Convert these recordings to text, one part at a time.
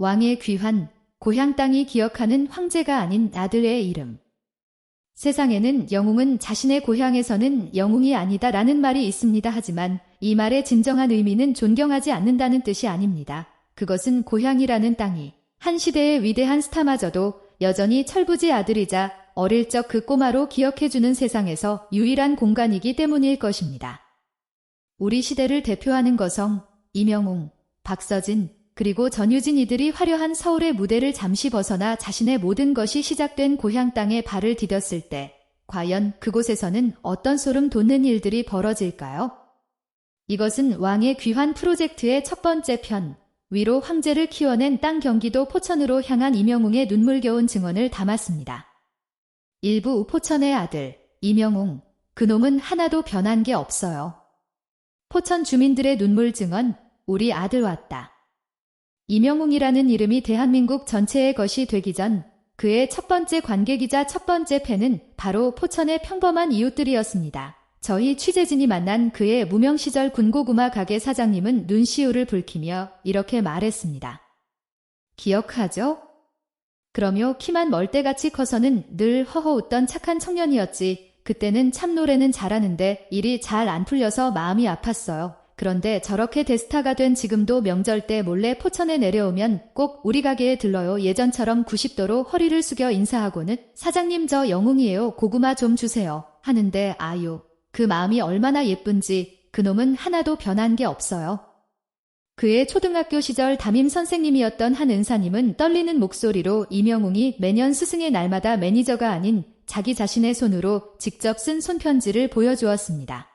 왕의 귀환, 고향 땅이 기억하는 황제가 아닌 아들의 이름. 세상에는 영웅은 자신의 고향에서는 영웅이 아니다 라는 말이 있습니다. 하지만 이 말의 진정한 의미는 존경하지 않는다는 뜻이 아닙니다. 그것은 고향이라는 땅이 한 시대의 위대한 스타마저도 여전히 철부지 아들이자 어릴 적 그 꼬마로 기억해주는 세상에서 유일한 공간이기 때문일 것입니다. 우리 시대를 대표하는 거성, 이명웅, 박서진, 그리고 전유진 이들이 화려한 서울의 무대를 잠시 벗어나 자신의 모든 것이 시작된 고향 땅에 발을 디뎠을 때, 과연 그곳에서는 어떤 소름 돋는 일들이 벌어질까요? 이것은 왕의 귀환 프로젝트의 첫 번째 편, 위로 황제를 키워낸 땅 경기도 포천으로 향한 이명웅의 눈물겨운 증언을 담았습니다. 일부 포천의 아들, 이명웅, 그놈은 하나도 변한 게 없어요. 포천 주민들의 눈물 증언, 우리 아들 왔다. 이명웅이라는 이름이 대한민국 전체의 것이 되기 전 그의 첫 번째 관객이자 첫 번째 팬은 바로 포천의 평범한 이웃들이었습니다. 저희 취재진이 만난 그의 무명 시절 군고구마 가게 사장님은 눈시울을 붉히며 이렇게 말했습니다. 기억하죠? 그러며 키만 멀대같이 커서는 늘 허허 웃던 착한 청년이었지. 그때는 참 노래는 잘하는데 일이 잘 안 풀려서 마음이 아팠어요. 그런데 저렇게 대스타가 된 지금도 명절 때 몰래 포천에 내려오면 꼭 우리 가게에 들러요. 예전처럼 90도로 허리를 숙여 인사하고는 사장님 저 영웅이에요. 고구마 좀 주세요. 하는데 아유, 그 마음이 얼마나 예쁜지 그놈은 하나도 변한 게 없어요. 그의 초등학교 시절 담임 선생님이었던 한 은사님은 떨리는 목소리로 이명웅이 매년 스승의 날마다 매니저가 아닌 자기 자신의 손으로 직접 쓴 손편지를 보여주었습니다.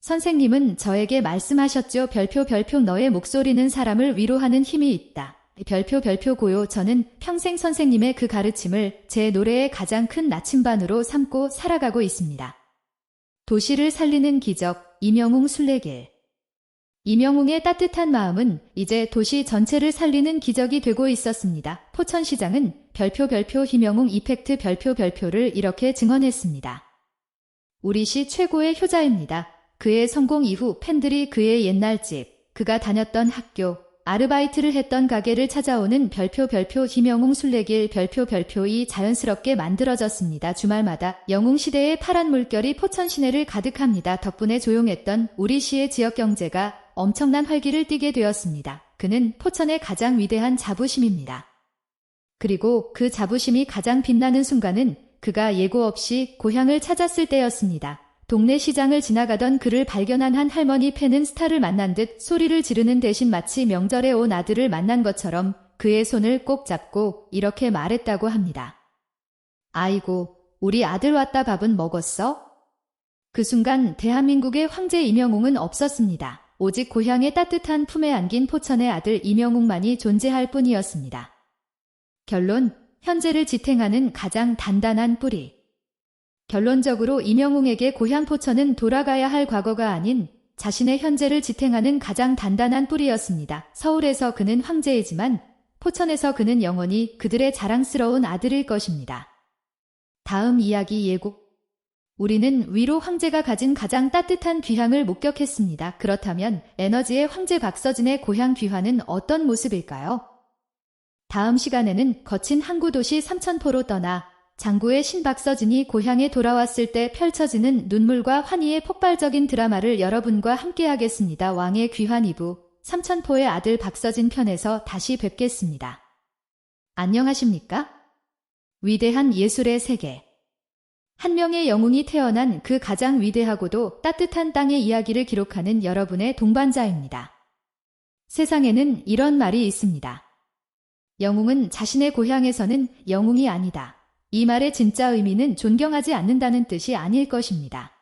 선생님은 저에게 말씀하셨죠. 별표 별표 너의 목소리는 사람을 위로하는 힘이 있다. 별표 별표 고요 저는 평생 선생님의 그 가르침을 제 노래의 가장 큰 나침반으로 삼고 살아가고 있습니다. 도시를 살리는 기적 이명웅 순례길 이명웅의 따뜻한 마음은 이제 도시 전체를 살리는 기적이 되고 있었습니다. 포천시장은 별표 별표 희명웅 이펙트 별표 별표를 이렇게 증언했습니다. 우리 시 최고의 효자입니다. 그의 성공 이후 팬들이 그의 옛날 집, 그가 다녔던 학교, 아르바이트를 했던 가게를 찾아오는 별표 별표 희명웅 순례길 별표 별표이 자연스럽게 만들어졌습니다. 주말마다 영웅 시대의 파란 물결이 포천 시내를 가득합니다. 덕분에 조용했던 우리 시의 지역 경제가 엄청난 활기를 띠게 되었습니다. 그는 포천의 가장 위대한 자부심입니다. 그리고 그 자부심이 가장 빛나는 순간은 그가 예고 없이 고향을 찾았을 때였습니다. 동네 시장을 지나가던 그를 발견한 한 할머니 팬은 스타를 만난 듯 소리를 지르는 대신 마치 명절에 온 아들을 만난 것처럼 그의 손을 꼭 잡고 이렇게 말했다고 합니다. 아이고, 우리 아들 왔다 밥은 먹었어? 그 순간 대한민국의 황제 이명웅은 없었습니다. 오직 고향의 따뜻한 품에 안긴 포천의 아들 이명웅만이 존재할 뿐이었습니다. 결론, 현재를 지탱하는 가장 단단한 뿌리. 결론적으로 이명웅에게 고향 포천은 돌아가야 할 과거가 아닌 자신의 현재를 지탱하는 가장 단단한 뿌리였습니다. 서울에서 그는 황제이지만 포천에서 그는 영원히 그들의 자랑스러운 아들일 것입니다. 다음 이야기 예고. 우리는 위로 황제가 가진 가장 따뜻한 귀향을 목격했습니다. 그렇다면 에너지의 황제 박서진의 고향 귀환은 어떤 모습일까요? 다음 시간에는 거친 항구 도시 삼천포로 떠나 장구의 신박서진이 고향에 돌아왔을 때 펼쳐지는 눈물과 환희의 폭발적인 드라마를 여러분과 함께하겠습니다. 왕의 귀환 2부 삼천포의 아들 박서진 편에서 다시 뵙겠습니다. 안녕하십니까? 위대한 예술의 세계 한 명의 영웅이 태어난 그 가장 위대하고도 따뜻한 땅의 이야기를 기록하는 여러분의 동반자입니다. 세상에는 이런 말이 있습니다. 영웅은 자신의 고향에서는 영웅이 아니다. 이 말의 진짜 의미는 존경하지 않는다는 뜻이 아닐 것입니다.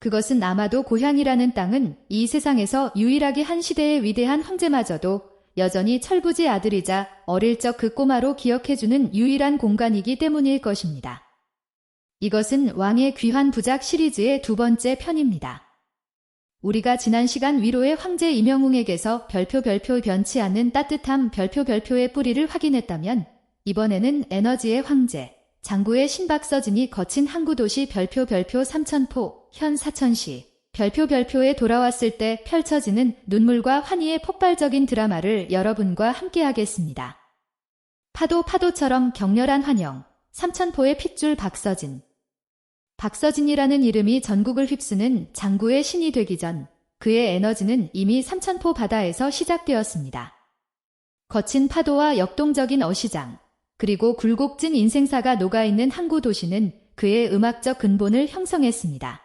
그것은 아마도 고향이라는 땅은 이 세상에서 유일하게 한 시대의 위대한 황제마저도 여전히 철부지 아들이자 어릴 적 그 꼬마로 기억해주는 유일한 공간이기 때문일 것입니다. 이것은 왕의 귀환 부작 시리즈의 두 번째 편입니다. 우리가 지난 시간 위로의 황제 이명웅에게서 별표 별표 변치 않는 따뜻함 별표 별표의 뿌리를 확인했다면 이번에는 에너지의 황제, 장구의 신박서진이 거친 항구도시 별표 별표 삼천포, 현 사천시, 별표 별표에 돌아왔을 때 펼쳐지는 눈물과 환희의 폭발적인 드라마를 여러분과 함께 하겠습니다. 파도 파도처럼 격렬한 환영, 삼천포의 핏줄 박서진. 박서진이라는 이름이 전국을 휩쓰는 장구의 신이 되기 전 그의 에너지는 이미 삼천포 바다에서 시작되었습니다. 거친 파도와 역동적인 어시장, 그리고 굴곡진 인생사가 녹아있는 항구 도시는 그의 음악적 근본을 형성했습니다.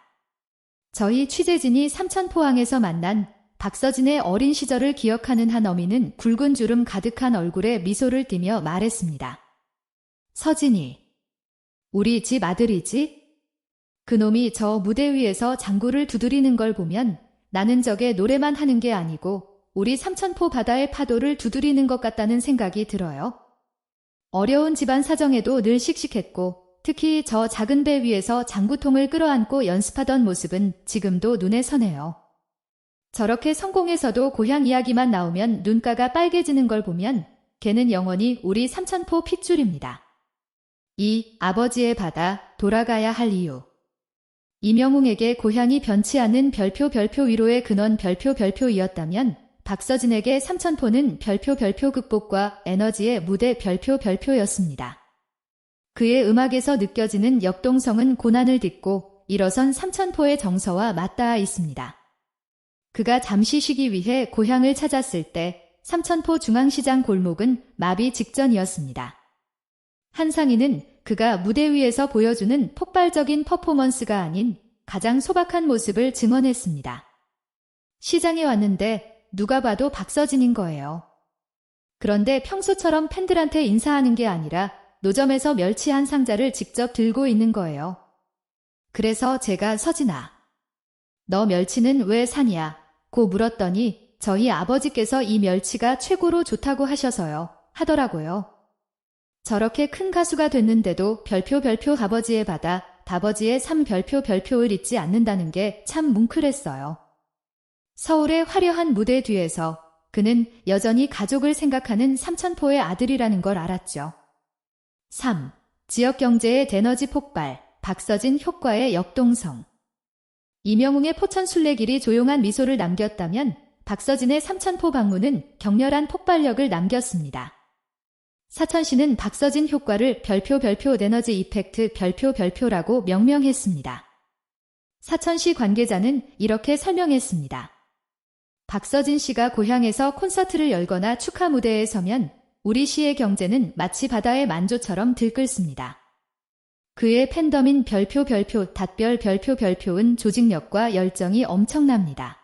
저희 취재진이 삼천포항에서 만난 박서진의 어린 시절을 기억하는 한 어미는 굵은 주름 가득한 얼굴에 미소를 띠며 말했습니다. 서진이, 우리 집 아들이지? 그놈이 저 무대 위에서 장구를 두드리는 걸 보면 나는 저게 노래만 하는 게 아니고 우리 삼천포 바다의 파도를 두드리는 것 같다는 생각이 들어요. 어려운 집안 사정에도 늘 씩씩했고 특히 저 작은 배 위에서 장구통을 끌어안고 연습하던 모습은 지금도 눈에 선해요. 저렇게 성공해서도 고향 이야기만 나오면 눈가가 빨개지는 걸 보면 걔는 영원히 우리 삼천포 핏줄입니다. 이 아버지의 바다 돌아가야 할 이유. 이명웅에게 고향이 변치 않은 별표 별표 위로의 근원 별표 별표이었다면 박서진에게 삼천포는 별표 별표 극복과 에너지의 무대 별표 별표였습니다. 그의 음악에서 느껴지는 역동성은 고난을 딛고 일어선 삼천포의 정서와 맞닿아 있습니다. 그가 잠시 쉬기 위해 고향을 찾았을 때 삼천포 중앙시장 골목은 마비 직전이었습니다. 한상희는 그가 무대 위에서 보여주는 폭발적인 퍼포먼스가 아닌 가장 소박한 모습을 증언했습니다. 시장에 왔는데 누가 봐도 박서진인 거예요. 그런데 평소처럼 팬들한테 인사하는 게 아니라 노점에서 멸치 한 상자를 직접 들고 있는 거예요. 그래서 제가 서진아, 너 멸치는 왜 사냐? 고 물었더니 저희 아버지께서 이 멸치가 최고로 좋다고 하셔서요. 하더라고요. 저렇게 큰 가수가 됐는데도 별표 별표 아버지의 바다, 다버지의 삼 별표 별표를 잊지 않는다는 게 참 뭉클했어요. 서울의 화려한 무대 뒤에서 그는 여전히 가족을 생각하는 삼천포의 아들이라는 걸 알았죠. 3. 지역 경제의 에너지 폭발, 박서진 효과의 역동성. 이명웅의 포천 순례길이 조용한 미소를 남겼다면 박서진의 삼천포 방문은 격렬한 폭발력을 남겼습니다. 사천시는 박서진 효과를 별표 별표 에너지 이펙트 별표 별표라고 명명했습니다. 사천시 관계자는 이렇게 설명했습니다. 박서진 씨가 고향에서 콘서트를 열거나 축하 무대에 서면 우리 시의 경제는 마치 바다의 만조처럼 들끓습니다. 그의 팬덤인 별표 별표 닷별 별표 별표은 조직력과 열정이 엄청납니다.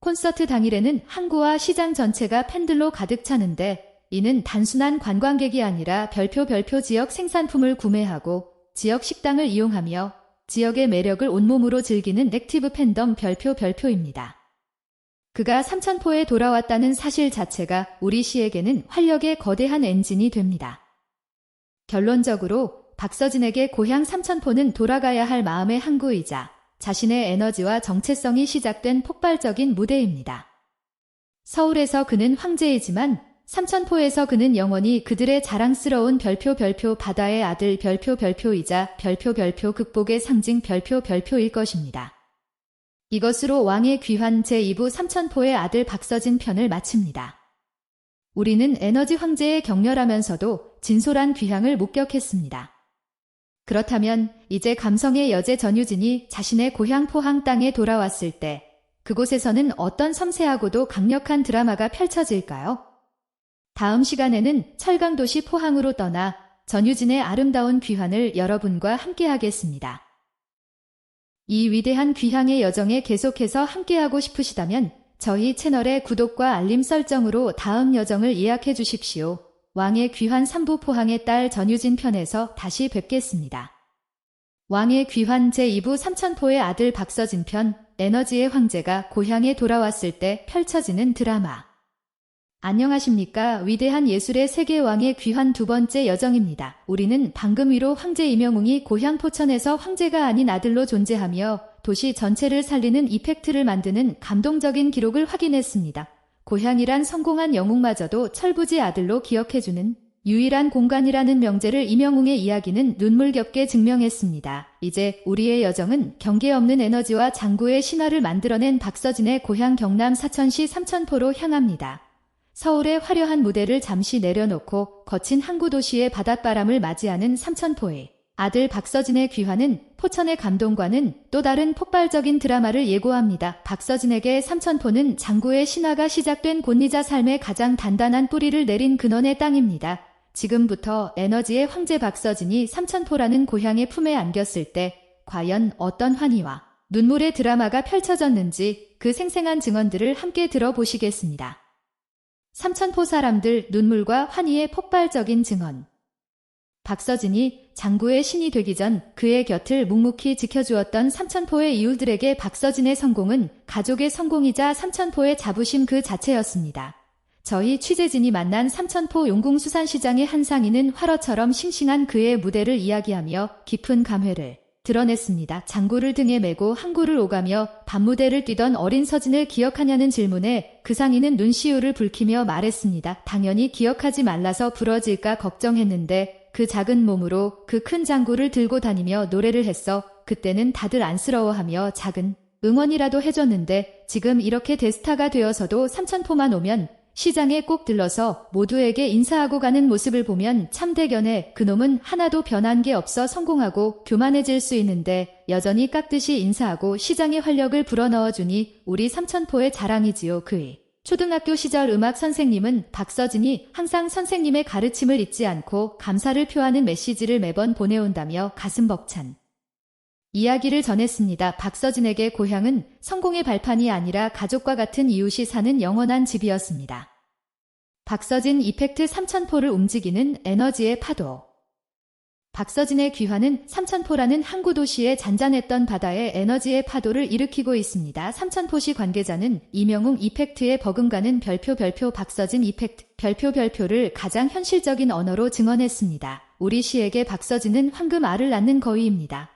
콘서트 당일에는 항구와 시장 전체가 팬들로 가득 차는데 이는 단순한 관광객이 아니라 별표 별표 지역 생산품을 구매하고 지역 식당을 이용하며 지역의 매력을 온몸으로 즐기는 액티브 팬덤 별표 별표입니다. 그가 삼천포에 돌아왔다는 사실 자체가 우리 시에게는 활력의 거대한 엔진이 됩니다. 결론적으로 박서진에게 고향 삼천포는 돌아가야 할 마음의 항구이자 자신의 에너지와 정체성이 시작된 폭발적인 무대입니다. 서울에서 그는 황제이지만 삼천포에서 그는 영원히 그들의 자랑스러운 별표 별표 바다의 아들 별표 별표이자 별표 별표 극복의 상징 별표 별표일 것입니다. 이것으로 왕의 귀환 제2부 삼천포의 아들 박서진 편을 마칩니다. 우리는 에너지 황제의 격렬하면서도 진솔한 귀향을 목격했습니다. 그렇다면 이제 감성의 여제 전유진이 자신의 고향 포항 땅에 돌아왔을 때 그곳에서는 어떤 섬세하고도 강력한 드라마가 펼쳐질까요? 다음 시간에는 철강도시 포항으로 떠나 전유진의 아름다운 귀환을 여러분과 함께 하겠습니다. 이 위대한 귀향의 여정에 계속해서 함께하고 싶으시다면 저희 채널의 구독과 알림 설정으로 다음 여정을 예약해 주십시오. 왕의 귀환 3부 포항의 딸 전유진 편에서 다시 뵙겠습니다. 왕의 귀환 제2부 삼천포의 아들 박서진 편 에너지의 황제가 고향에 돌아왔을 때 펼쳐지는 드라마 안녕하십니까. 위대한 예술의 세계왕의 귀한 두 번째 여정입니다. 우리는 방금 위로 황제 이명웅이 고향 포천에서 황제가 아닌 아들로 존재하며 도시 전체를 살리는 이펙트를 만드는 감동적인 기록을 확인했습니다. 고향이란 성공한 영웅마저도 철부지 아들로 기억해주는 유일한 공간이라는 명제를 이명웅의 이야기는 눈물겹게 증명했습니다. 이제 우리의 여정은 경계 없는 에너지와 장구의 신화를 만들어낸 박서진의 고향 경남 사천시 삼천포로 향합니다. 서울의 화려한 무대를 잠시 내려놓고 거친 항구 도시의 바닷바람을 맞이하는 삼천포에 아들 박서진의 귀환은 포천의 감동과는 또 다른 폭발적인 드라마를 예고합니다. 박서진에게 삼천포는 장구의 신화가 시작된 곤리자 삶의 가장 단단한 뿌리를 내린 근원의 땅입니다. 지금부터 에너지의 황제 박서진이 삼천포라는 고향의 품에 안겼을 때 과연 어떤 환희와 눈물의 드라마가 펼쳐졌는지 그 생생한 증언들을 함께 들어보시겠습니다. 삼천포 사람들 눈물과 환희의 폭발적인 증언. 박서진이 장구의 신이 되기 전 그의 곁을 묵묵히 지켜주었던 삼천포의 이웃들에게 박서진의 성공은 가족의 성공이자 삼천포의 자부심 그 자체였습니다. 저희 취재진이 만난 삼천포 용궁수산시장의 한 상인은 화러처럼 싱싱한 그의 무대를 이야기하며 깊은 감회를 드러냈습니다. 장구를 등에 메고 항구를 오가며 밤무대를 뛰던 어린 서진을 기억하냐는 질문에 그 상인은 눈시울을 붉히며 말했습니다. 당연히 기억하지 말라서 부러질까 걱정했는데 그 작은 몸으로 그 큰 장구를 들고 다니며 노래를 했어. 그때는 다들 안쓰러워하며 작은 응원이라도 해줬는데 지금 이렇게 대스타가 되어서도 삼천포만 오면 시장에 꼭 들러서 모두에게 인사하고 가는 모습을 보면 참 대견해 그놈은 하나도 변한 게 없어 성공하고 교만해질 수 있는데 여전히 깍듯이 인사하고 시장의 활력을 불어넣어주니 우리 삼천포의 자랑이지요 그의. 초등학교 시절 음악 선생님은 박서진이 항상 선생님의 가르침을 잊지 않고 감사를 표하는 메시지를 매번 보내온다며 가슴 벅찬 이야기를 전했습니다. 박서진에게 고향은 성공의 발판이 아니라 가족과 같은 이웃이 사는 영원한 집이었습니다. 박서진 이펙트 삼천포를 움직이는 에너지의 파도. 박서진의 귀환은 삼천포라는 항구 도시의 잔잔했던 바다에 에너지의 파도를 일으키고 있습니다. 삼천포시 관계자는 이명웅 이펙트의 버금가는 별표 별표 박서진 이펙트 별표 별표를 가장 현실적인 언어로 증언했습니다. 우리 시에게 박서진은 황금 알을 낳는 거위입니다.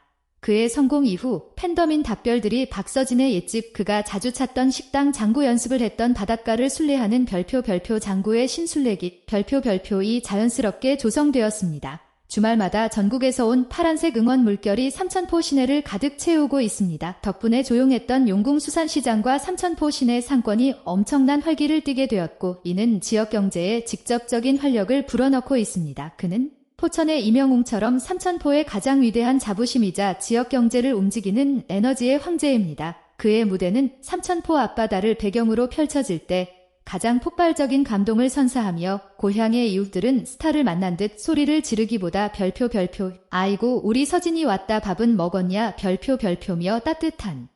그의 성공 이후 팬덤인 답별들이 박서진의 옛집 그가 자주 찾던 식당 장구 연습을 했던 바닷가를 순례하는 별표 별표 장구의 신순례기 별표 별표이 자연스럽게 조성되었습니다. 주말마다 전국에서 온 파란색 응원 물결이 삼천포 시내를 가득 채우고 있습니다. 덕분에 조용했던 용궁 수산시장과 삼천포 시내 상권이 엄청난 활기를 띠게 되었고 이는 지역 경제에 직접적인 활력을 불어넣고 있습니다. 그는 포천의 이명웅처럼 삼천포의 가장 위대한 자부심이자 지역 경제를 움직이는 에너지의 황제입니다. 그의 무대는 삼천포 앞바다를 배경으로 펼쳐질 때 가장 폭발적인 감동을 선사하며 고향의 이웃들은 스타를 만난 듯 소리를 지르기보다 별표 별표 아이고 우리 서진이 왔다 밥은 먹었냐 별표 별표며 따뜻한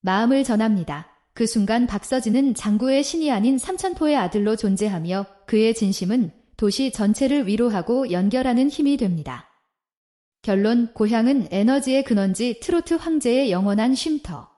마음을 전합니다. 그 순간 박서진은 장구의 신이 아닌 삼천포의 아들로 존재하며 그의 진심은 도시 전체를 위로하고 연결하는 힘이 됩니다. 결론 고향은 에너지의 근원지 트로트 황제의 영원한 쉼터.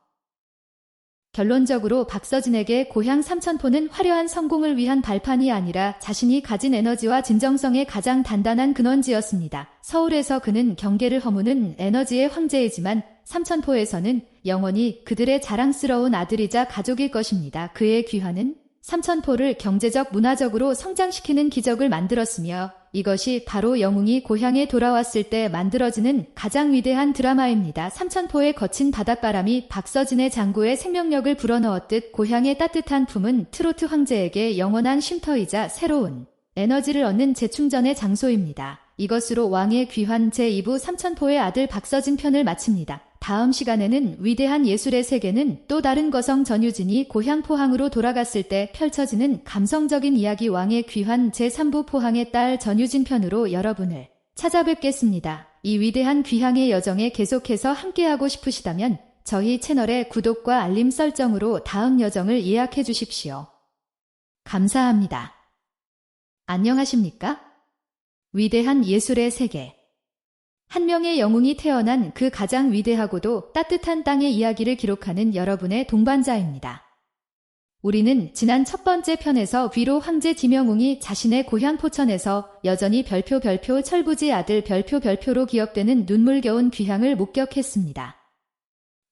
결론적으로 박서진에게 고향 삼천포는 화려한 성공을 위한 발판이 아니라 자신이 가진 에너지와 진정성의 가장 단단한 근원지였습니다. 서울에서 그는 경계를 허무는 에너지의 황제이지만 삼천포에서는 영원히 그들의 자랑스러운 아들이자 가족일 것입니다. 그의 귀환은 삼천포를 경제적 문화적으로 성장시키는 기적을 만들었으며 이것이 바로 영웅이 고향에 돌아왔을 때 만들어지는 가장 위대한 드라마입니다. 삼천포의 거친 바닷바람이 박서진의 장구에 생명력을 불어넣었듯 고향의 따뜻한 품은 트로트 황제에게 영원한 쉼터이자 새로운 에너지를 얻는 재충전의 장소입니다. 이것으로 왕의 귀환 제2부 삼천포의 아들 박서진 편을 마칩니다. 다음 시간에는 위대한 예술의 세계는 또 다른 거성 전유진이 고향 포항으로 돌아갔을 때 펼쳐지는 감성적인 이야기 왕의 귀환 제3부 포항의 딸 전유진 편으로 여러분을 찾아뵙겠습니다. 이 위대한 귀향의 여정에 계속해서 함께하고 싶으시다면 저희 채널의 구독과 알림 설정으로 다음 여정을 예약해 주십시오. 감사합니다. 안녕하십니까? 위대한 예술의 세계. 한 명의 영웅이 태어난 그 가장 위대하고도 따뜻한 땅의 이야기를 기록하는 여러분의 동반자입니다. 우리는 지난 첫 번째 편에서 위로 황제 지명웅이 자신의 고향 포천에서 여전히 별표 별표 철부지 아들 별표 별표로 기억되는 눈물겨운 귀향을 목격했습니다.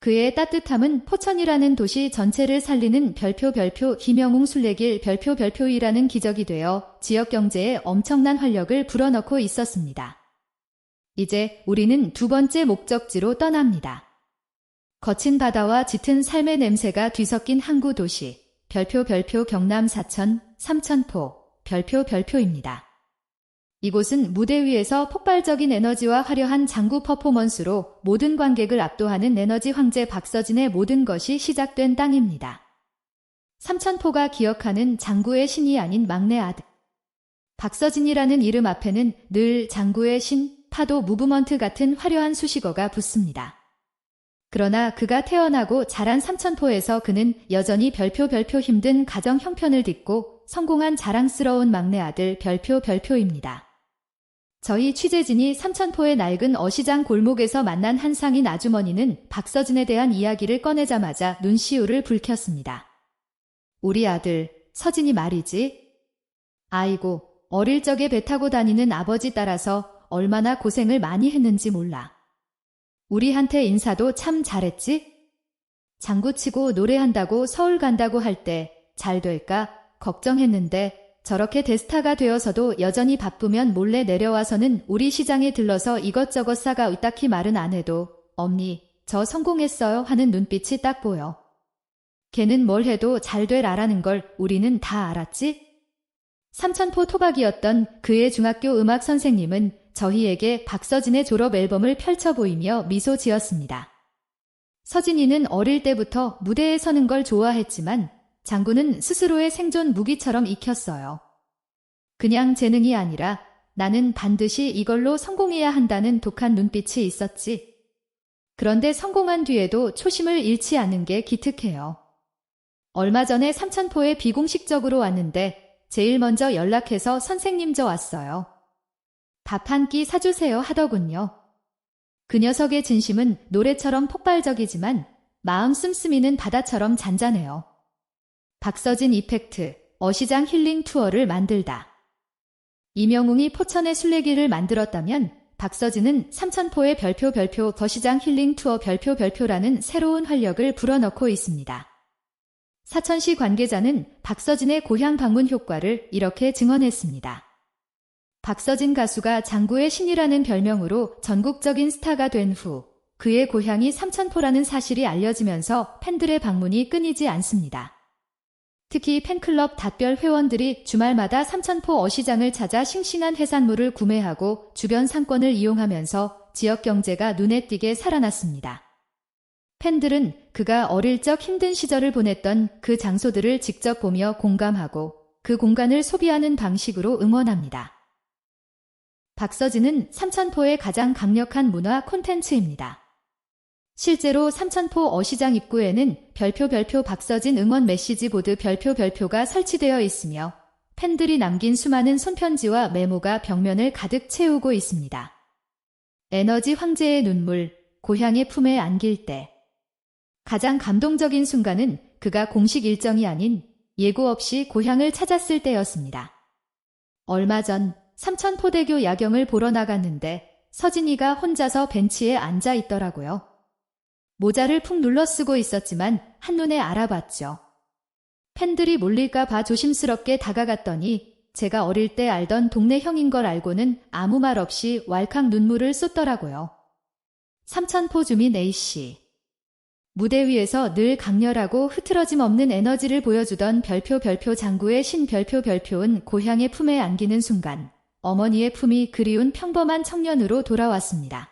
그의 따뜻함은 포천이라는 도시 전체를 살리는 별표 별표 김영웅 순례길 별표 별표이라는 기적이 되어 지역 경제에 엄청난 활력을 불어넣고 있었습니다. 이제 우리는 두 번째 목적지로 떠납니다. 거친 바다와 짙은 삶의 냄새가 뒤섞인 항구 도시, 별표 별표 경남 사천, 삼천포, 별표 별표입니다. 이곳은 무대 위에서 폭발적인 에너지와 화려한 장구 퍼포먼스로 모든 관객을 압도하는 에너지 황제 박서진의 모든 것이 시작된 땅입니다. 삼천포가 기억하는 장구의 신이 아닌 막내 아들. 박서진이라는 이름 앞에는 늘 장구의 신, 파도 무브먼트 같은 화려한 수식어가 붙습니다. 그러나 그가 태어나고 자란 삼천포에서 그는 여전히 별표 별표 힘든 가정 형편을 딛고 성공한 자랑스러운 막내 아들 별표 별표입니다. 저희 취재진이 삼천포의 낡은 어시장 골목에서 만난 한 상인 아주머니는 박서진에 대한 이야기를 꺼내자마자 눈시울을 붉혔습니다. 우리 아들, 서진이 말이지. 아이고, 어릴 적에 배 타고 다니는 아버지 따라서 얼마나 고생을 많이 했는지 몰라. 우리한테 인사도 참 잘했지? 장구치고 노래한다고 서울 간다고 할 때 잘 될까 걱정했는데 저렇게 대스타가 되어서도 여전히 바쁘면 몰래 내려와서는 우리 시장에 들러서 이것저것 싸가 딱히 말은 안 해도 엄니 저 성공했어요 하는 눈빛이 딱 보여. 걔는 뭘 해도 잘될 아라는 걸 우리는 다 알았지? 삼천포 토박이었던 그의 중학교 음악 선생님은 저희에게 박서진의 졸업 앨범을 펼쳐 보이며 미소 지었습니다. 서진이는 어릴 때부터 무대에 서는 걸 좋아했지만 장구는 스스로의 생존 무기처럼 익혔어요. 그냥 재능이 아니라 나는 반드시 이걸로 성공해야 한다는 독한 눈빛이 있었지. 그런데 성공한 뒤에도 초심을 잃지 않는 게 기특해요. 얼마 전에 삼천포에 비공식적으로 왔는데 제일 먼저 연락해서 선생님 저 왔어요. 밥 한 끼 사주세요 하더군요. 그 녀석의 진심은 노래처럼 폭발적이지만 마음 씀씀이는 바다처럼 잔잔해요. 박서진 이펙트, 어시장 힐링 투어를 만들다. 이명웅이 포천의 순례길을 만들었다면 박서진은 삼천포의 별표 별표 거시장 힐링 투어 별표 별표라는 새로운 활력을 불어넣고 있습니다. 사천시 관계자는 박서진의 고향 방문 효과를 이렇게 증언했습니다. 박서진 가수가 장구의 신이라는 별명으로 전국적인 스타가 된 후 그의 고향이 삼천포라는 사실이 알려지면서 팬들의 방문이 끊이지 않습니다. 특히 팬클럽 닷별 회원들이 주말마다 삼천포 어시장을 찾아 싱싱한 해산물을 구매하고 주변 상권을 이용하면서 지역 경제가 눈에 띄게 살아났습니다. 팬들은 그가 어릴 적 힘든 시절을 보냈던 그 장소들을 직접 보며 공감하고 그 공간을 소비하는 방식으로 응원합니다. 박서진은 삼천포의 가장 강력한 문화 콘텐츠입니다. 실제로 삼천포 어시장 입구에는 별표 별표 박서진 응원 메시지 보드 별표 별표가 설치되어 있으며 팬들이 남긴 수많은 손편지와 메모가 벽면을 가득 채우고 있습니다. 에너지 황제의 눈물, 고향의 품에 안길 때. 가장 감동적인 순간은 그가 공식 일정이 아닌 예고 없이 고향을 찾았을 때였습니다. 얼마 전 삼천포대교 야경을 보러 나갔는데 서진이가 혼자서 벤치에 앉아 있더라고요. 모자를 푹 눌러 쓰고 있었지만 한눈에 알아봤죠. 팬들이 몰릴까 봐 조심스럽게 다가갔더니 제가 어릴 때 알던 동네 형인 걸 알고는 아무 말 없이 왈칵 눈물을 쏟더라고요. 삼천포 주민 A씨. 무대 위에서 늘 강렬하고 흐트러짐 없는 에너지를 보여주던 별표 별표 장구의 신 별표 별표은 고향의 품에 안기는 순간 어머니의 품이 그리운 평범한 청년으로 돌아왔습니다.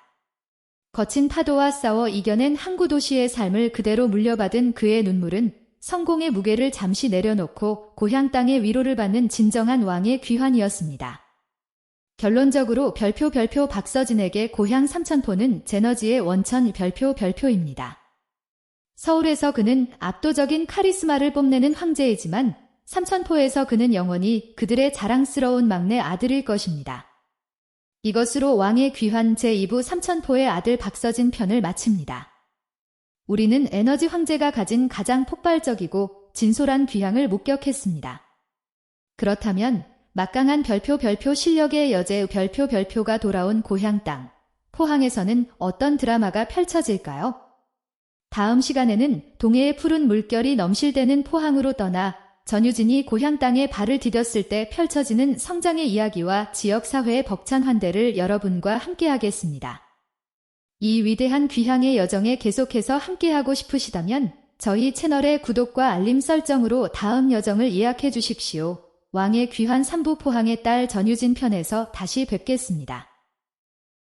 거친 파도와 싸워 이겨낸 항구 도시의 삶을 그대로 물려받은 그의 눈물은 성공의 무게를 잠시 내려놓고 고향 땅의 위로를 받는 진정한 왕의 귀환이었습니다. 결론적으로 별표 별표 박서진에게 고향 삼천포는 제너지의 원천 별표 별표입니다. 서울에서 그는 압도적인 카리스마를 뽐내는 황제이지만 삼천포에서 그는 영원히 그들의 자랑스러운 막내 아들일 것입니다. 이것으로 왕의 귀환 제2부 삼천포의 아들 박서진 편을 마칩니다. 우리는 에너지 황제가 가진 가장 폭발적이고 진솔한 귀향을 목격했습니다. 그렇다면 막강한 별표 별표 실력의 여제 별표 별표가 돌아온 고향 땅, 포항에서는 어떤 드라마가 펼쳐질까요? 다음 시간에는 동해의 푸른 물결이 넘실대는 포항으로 떠나 전유진이 고향 땅에 발을 디뎠을 때 펼쳐지는 성장의 이야기와 지역사회의 벅찬 환대를 여러분과 함께하겠습니다. 이 위대한 귀향의 여정에 계속해서 함께하고 싶으시다면 저희 채널의 구독과 알림 설정으로 다음 여정을 예약해 주십시오. 왕의 귀환 삼부 포항의 딸 전유진 편에서 다시 뵙겠습니다.